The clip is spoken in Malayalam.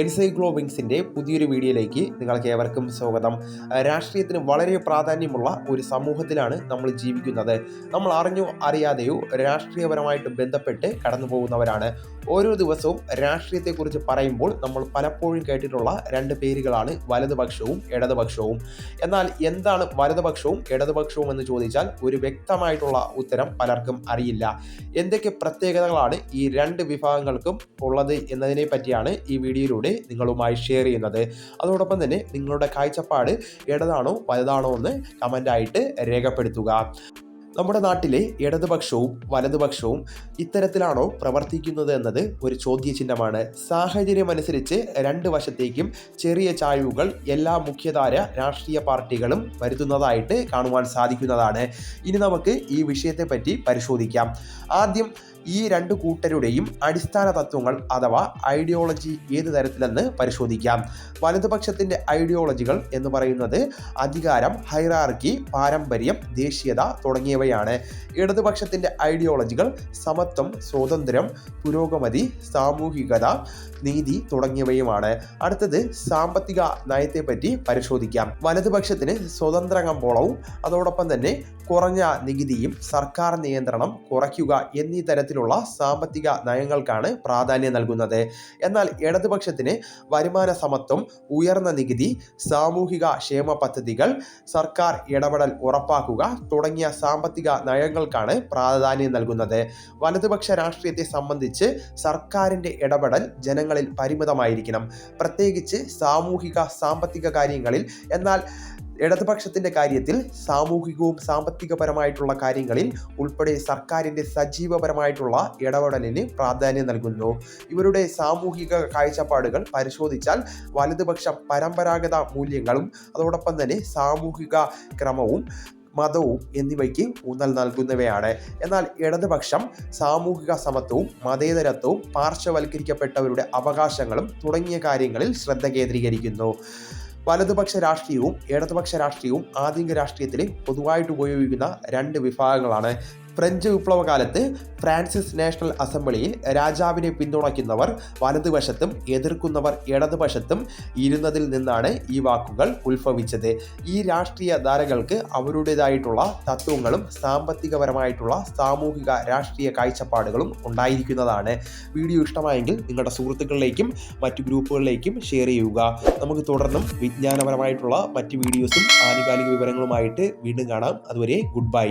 എൻസൈക്ലോവിങ്സിന്റെ പുതിയൊരു വീഡിയോയിലേക്ക് നിങ്ങൾക്ക് ഏവർക്കും സ്വാഗതം. രാഷ്ട്രീയത്തിന് വളരെ പ്രാധാന്യമുള്ള ഒരു സമൂഹത്തിലാണ് നമ്മൾ ജീവിക്കുന്നത്. നമ്മൾ അറിഞ്ഞോ അറിയാതെയോ രാഷ്ട്രീയപരമായിട്ട് ബന്ധപ്പെട്ട് കടന്നു പോകുന്നവരാണ്. ഓരോ ദിവസവും രാഷ്ട്രീയത്തെക്കുറിച്ച് പറയുമ്പോൾ നമ്മൾ പലപ്പോഴും കേട്ടിട്ടുള്ള രണ്ട് പേരുകളാണ് വലതുപക്ഷവും ഇടതുപക്ഷവും. എന്നാൽ എന്താണ് വലതുപക്ഷവും ഇടതുപക്ഷവും എന്ന് ചോദിച്ചാൽ ഒരു വ്യക്തമായിട്ടുള്ള ഉത്തരം പലർക്കും അറിയില്ല. എന്തൊക്കെ പ്രത്യേകതകളാണ് ഈ രണ്ട് വിഭാഗങ്ങൾക്കും ഉള്ളത് എന്നതിനെ പറ്റിയാണ് ഈ വീഡിയോയിലൂടെ നിങ്ങളുമായി ഷെയർ ചെയ്യുന്നത്. അതോടൊപ്പം തന്നെ നിങ്ങളുടെ കാഴ്ചപ്പാട് ഇടതാണോ വലുതാണോ എന്ന് കമന്റായിട്ട് രേഖപ്പെടുത്തുക. നമ്മുടെ നാട്ടിലെ ഇടതുപക്ഷവും വലതുപക്ഷവും ഇത്തരത്തിലാണോ പ്രവർത്തിക്കുന്നത് എന്നത് ഒരു ചോദ്യചിഹ്നമാണ്. സാഹചര്യമനുസരിച്ച് രണ്ട് വശത്തേക്കും ചെറിയ ചായ്വുകൾ എല്ലാ മുഖ്യധാര രാഷ്ട്രീയ പാർട്ടികളും വരുത്തുന്നതായിട്ട് കാണുവാൻ സാധിക്കുന്നതാണ്. ഇനി നമുക്ക് ഈ വിഷയത്തെപ്പറ്റി പരിശോധിക്കാം. ആദ്യം ഈ രണ്ട് കൂട്ടരുടെയും അടിസ്ഥാന തത്വങ്ങൾ അഥവാ ഐഡിയോളജി ഏത് തരത്തിലെന്ന് പരിശോധിക്കാം. വലതുപക്ഷത്തിന്റെ ഐഡിയോളജികൾ എന്ന് പറയുന്നത് അധികാരം ഹൈറാർക്കി പാരമ്പര്യം ദേശീയത തുടങ്ങിയവയാണ്. ഇടതുപക്ഷത്തിന്റെ ഐഡിയോളജികൾ സമത്വം സ്വാതന്ത്ര്യം പുരോഗമതി സാമൂഹികത നീതി തുടങ്ങിയവയുമാണ്. അടുത്തത് സാമ്പത്തിക നയത്തെപ്പറ്റി പരിശോധിക്കാം. വലതുപക്ഷത്തിന് സ്വതന്ത്ര കമ്പോളവും അതോടൊപ്പം തന്നെ കുറഞ്ഞ നികുതിയും സർക്കാർ നിയന്ത്രണം കുറയ്ക്കുക എന്നീ തരത്തിലുള്ള സാമ്പത്തിക നയങ്ങൾക്കാണ് പ്രാധാന്യം നൽകുന്നത്. എന്നാൽ ഇടതുപക്ഷത്തിന് വരുമാന സമത്വം ഉയർന്ന നികുതി സാമൂഹിക ക്ഷേമ പദ്ധതികൾ സർക്കാർ ഇടപെടൽ ഉറപ്പാക്കുക തുടങ്ങിയ സാമ്പത്തിക നയങ്ങൾക്കാണ് പ്രാധാന്യം നൽകുന്നത്. വലതുപക്ഷ രാഷ്ട്രീയത്തെ സംബന്ധിച്ച് സർക്കാരിന്റെ ഇടപെടൽ ജനങ്ങളിൽ പരിമിതമായിരിക്കണം. പ്രത്യേകിച്ച് സാമൂഹിക സാമ്പത്തിക കാര്യങ്ങളിൽ എന്നാൽ ഇടതുപക്ഷത്തിന്റെ കാര്യത്തിൽ സാമൂഹികവും സാമ്പത്തികപരമായിട്ടുള്ള കാര്യങ്ങളിൽ ഉൾപ്പെടെ സർക്കാരിന്റെ സജീവപരമായിട്ടുള്ള ഇടപെടലിന് പ്രാധാന്യം നൽകുന്നു. ഇവരുടെ സാമൂഹിക കാഴ്ചപ്പാടുകൾ പരിശോധിച്ചാൽ വലതുപക്ഷ പരമ്പരാഗത മൂല്യങ്ങളും അതോടൊപ്പം തന്നെ സാമൂഹിക ക്രമവും മതവും എന്നിവയ്ക്ക് ഊന്നൽ നൽകുന്നവയാണ്. എന്നാൽ ഇടതുപക്ഷം സാമൂഹിക സമത്വവും മതേതരത്വവും പാർശ്വവൽക്കരിക്കപ്പെട്ടവരുടെ അവകാശങ്ങളും തുടങ്ങിയ കാര്യങ്ങളിൽ ശ്രദ്ധ കേന്ദ്രീകരിക്കുന്നു. വലതുപക്ഷ രാഷ്ട്രീയവും ഇടതുപക്ഷ രാഷ്ട്രീയവും ആധുനിക രാഷ്ട്രീയത്തിൽ പൊതുവായിട്ട് ഉപയോഗിക്കുന്ന രണ്ട് വിഭാഗങ്ങളാണ് ഫ്രഞ്ച് വിപ്ലവകാലത്ത് ഫ്രാൻസിസ് നാഷണൽ അസംബ്ലിയിൽ രാജാവിനെ പിന്തുണയ്ക്കുന്നവർ വലതുവശത്തും എതിർക്കുന്നവർ ഇടതുവശത്തും ഇരുന്നതിൽ നിന്നാണ് ഈ വാക്കുകൾ ഉത്ഭവിച്ചത്. ഈ രാഷ്ട്രീയ ധാരകൾക്ക് അവരുടേതായിട്ടുള്ള തത്വങ്ങളും സാമ്പത്തികപരമായിട്ടുള്ള സാമൂഹിക രാഷ്ട്രീയ കാഴ്ചപ്പാടുകളും ഉണ്ടായിരിക്കുന്നതാണ്. വീഡിയോ ഇഷ്ടമായെങ്കിൽ നിങ്ങളുടെ സുഹൃത്തുക്കളിലേക്കും മറ്റു ഗ്രൂപ്പുകളിലേക്കും ഷെയർ ചെയ്യുക. നമുക്ക് തുടർന്നും വിജ്ഞാനപരമായിട്ടുള്ള മറ്റ് വീഡിയോസും ആനുകാലിക വിവരങ്ങളുമായിട്ട് വീണ്ടും കാണാം. അതുവരെ ഗുഡ് ബൈ.